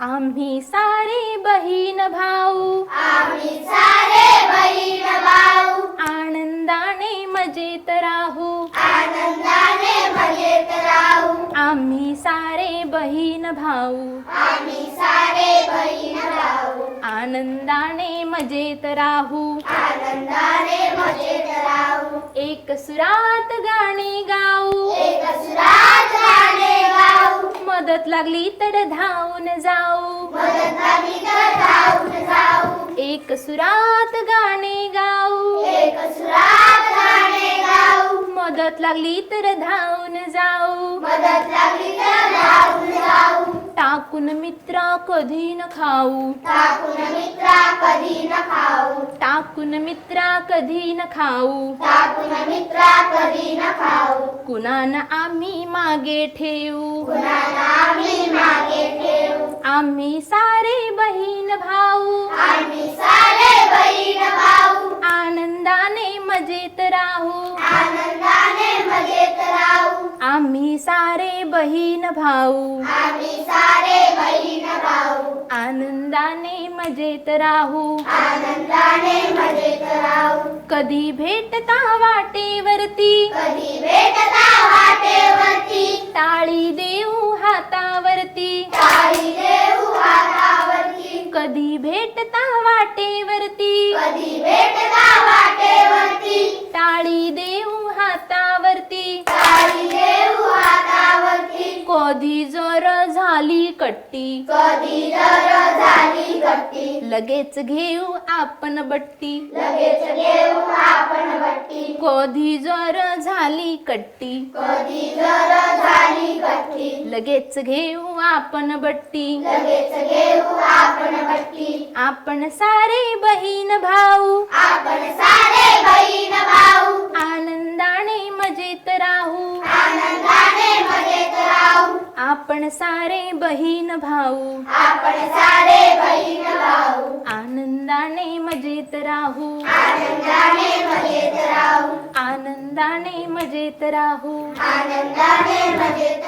आम्ही सारे बहीण भाऊ. आम्ही सारे बहीण भाऊ. आनंदाने मजेत राहू. आनंदाने मजेत राहू. आम्ही सारे बहीण भाऊ. आम्ही सारे बहीण भाऊ. आनंदाने मजेत राहू. आनंदाने मजेत राहू. एक सुरात गाणे गाऊ. मदत लागली तर धावून जाऊ. मदत लागली तर धावून जाऊ. एक सुरात गाणे गाऊ. एक सुरात गाणे गाऊ. मदत लागली तर धावून जाऊ. टाकून मित्रा कधी न खाऊ. टाकून मित्रा कधी न खाऊ. टाकून मित्रा कधी न खाऊ. टाकून मित्रा कधी न खाऊ. कुणान आम्ही मागे ठेवू कुणाला आम्ही मागे ठेवू आम्ही सारे बहीण भाऊ. आम्ही आम्ही सारे बहीण भाऊ. आम्ही सारे बहीण भाऊ. आनंदाने मजेत राहू. आनंदाने मजेत राहू. कधी भेटता वाटेवरती. कधी भेटता वाटेवरती. टाळी देऊ हातावरती कधी जर झाली कट्टी. कधी जर झाली गट्टी लगेच घेऊ आपण बट्टी. लगेच घेऊ आपण बट्टी. कधी जर झाली कट्टी. कधी जर झाली गट्टी लगेच घेऊ आपण बट्टी. लगेच घेऊ आपण बट्टी. आपण सारे बहीण भाऊ. आपण सारे आपण सारे बहीण भाऊ. आपण सारे बहीण भाऊ. आनंदाने मजेत राहू. आनंदाने मजेत राहू. आनंदाने मजेत राहू. आनंदाने मजेत